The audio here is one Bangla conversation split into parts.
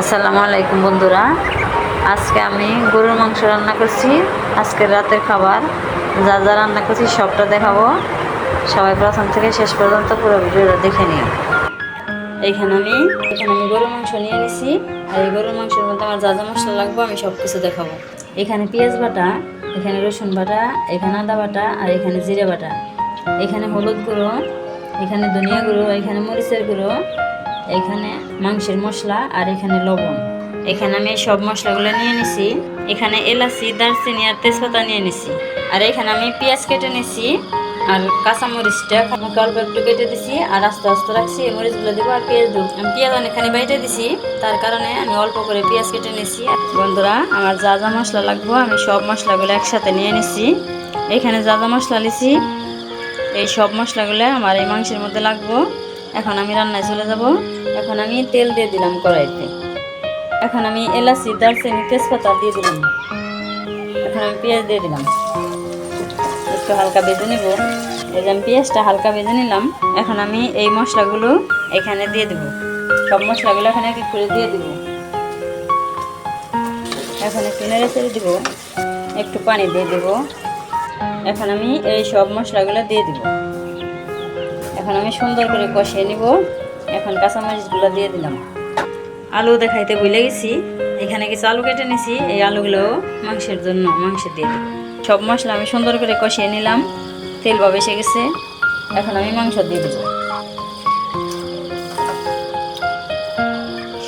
আসসালামু আলাইকুম বন্ধুরা। আজকে আমি গরুর মাংস রান্না করছি। আজকের রাতের খাবার। যা যা রান্না করছি সবটা দেখাবো। সবাই প্রথম থেকে শেষ পর্যন্ত পুরো ভিডিওটা দেখে নিও। এইখানে আমি, এখানে আমি গরুর মাংস নিয়ে নিছি। আর এই গরুর মাংসের মধ্যে আমার যা যা মশলা লাগবে আমি সব কিছু দেখাবো। এখানে পেঁয়াজ বাটা, এখানে রসুন বাটা, এখানে আদা বাটা, আর এখানে জিরে বাটা। এখানে হলুদ গুঁড়ো, এখানে ধনিয়া গুঁড়ো, এখানে মরিচের গুঁড়ো এখানে মাংসের মশলা আর এখানে লবণ। এখানে আমি সব মশলাগুলো নিয়ে নিছি। এখানে এলাচি, দারচিনি আর তেজপাতা নিয়ে নিছি। আর এখানে আমি পেঁয়াজ কেটে নিছি আর কাঁচা মরিচটা হালকা অল্প একটু কেটে দিছি আর আস্তে আস্তে রাখছি। এই মরিচগুলো দেবো আর পেঁয়াজ দেবো। আমি পেঁয়াজ অনেকখানি বাইটে দিছি, তার কারণে আমি অল্প করে পেঁয়াজ কেটে নিছি। বন্ধুরা, আমার যা যা মশলা লাগবো আমি সব মশলাগুলো একসাথে নিয়ে নিছি। এখানে যা যা মশলা নিছি, এই সব মশলাগুলো আমার এই মাংসের মধ্যে লাগবো। এখন আমি রান্নায় চলে যাব। এখন আমি তেল দিয়ে দিলাম কড়াইতে। এখন আমি এলাচি, দারচিনি, তেজপাতা দিয়ে দিলাম। এখন আমি পেঁয়াজ দিয়ে দিলাম। একটু হালকা বেজে নেব। এই যে আমি পেঁয়াজটা হালকা বেজে নিলাম। এখন আমি এই মশলাগুলো এখানে দিয়ে দেব। সব মশলাগুলো এখানে এক করে দিয়ে দেব। এখন একটু নেড়ে চেড়ে দেবো। একটু পানি দিয়ে দেবো। এখন আমি এই সব মশলাগুলো দিয়ে দিব। এখন আমি সুন্দর করে কষিয়ে নিব। এখন কাঁচামরিচগুলো দিয়ে দিলাম। আলু দেখাইতে ভুলে গেছি। এখানে কিছু আলু কেটে নিছি। এই আলুগুলো মাংসের জন্য মাংসে দিয়ে সব মশলা আমি সুন্দর করে কষিয়ে নিলাম। তেল বা বেসে গেছে। এখন আমি মাংস দিয়ে দেবো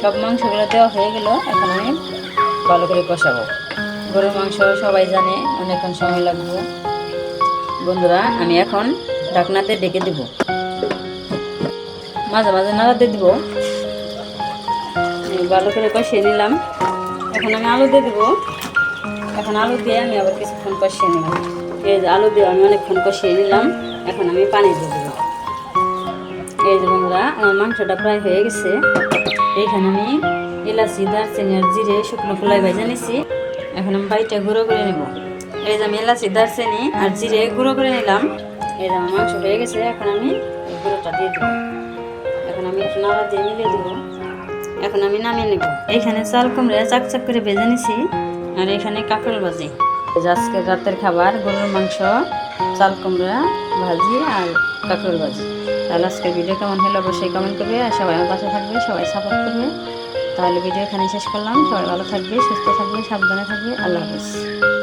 সব মাংসগুলো দেওয়া হয়ে গেল। এখন আমি ভালো করে কষাবো। গরুর মাংস সবাই জানে, অনেকক্ষণ সময় লাগবে। বন্ধুরা, আমি এখন ঢাকনাতে ডেকে দেব। মাঝে মাঝে নাড়াতে দিব। ভালো করে কষিয়ে নিলাম। এখন আমি আলু দিয়ে দেবো। এখন আলু দিয়ে আমি আবার কিছুক্ষণ কষিয়ে নিলাম। এই যে আলু দিয়ে আমি অনেকক্ষণ কষিয়ে নিলাম। এখন আমি পানি দিয়ে দেবো। এই যে বন্ধুরা, আমার মাংসটা প্রায় হয়ে গেছে। এইখানে আমি এলাচি, দারচিনি আর জিরে, শুকনো খোলাই ভেজে নিছি। এখন আমি বাড়িটা গুঁড়ো করে নেব। এই যে আমি এলাচি, দারচিনি আর জিরে গুঁড়ো করে নিলাম। এই যে আমার মাংস হয়ে গেছে। এখন আমি গুঁড়োটা দিয়ে দেবো। এখন আমি একটু নাড়া দিয়ে মিলিয়ে দেবো। এখন আমি নামিয়ে নেব। এখানে চাল কুমড়ে চাক চাক করে ভেজে নিছি, আর এখানে কাঁকরোল ভাজি। আজকে রাতের খাবার, গরুর মাংস, চাল কুমড়া ভাজি আর কাঁকরোল ভাজি। তাহলে আজকের ভিডিও কেমন হলো অবশ্যই কমেন্ট করবে, আর সবাই আমার পাশে থাকবে, সবাই সাপোর্ট করবে। তাহলে ভিডিও এখানে শেষ করলাম। সবাই ভালো থাকবে, সুস্থ থাকবে, সাবধানে থাকবে। আল্লাহ হাফিজ।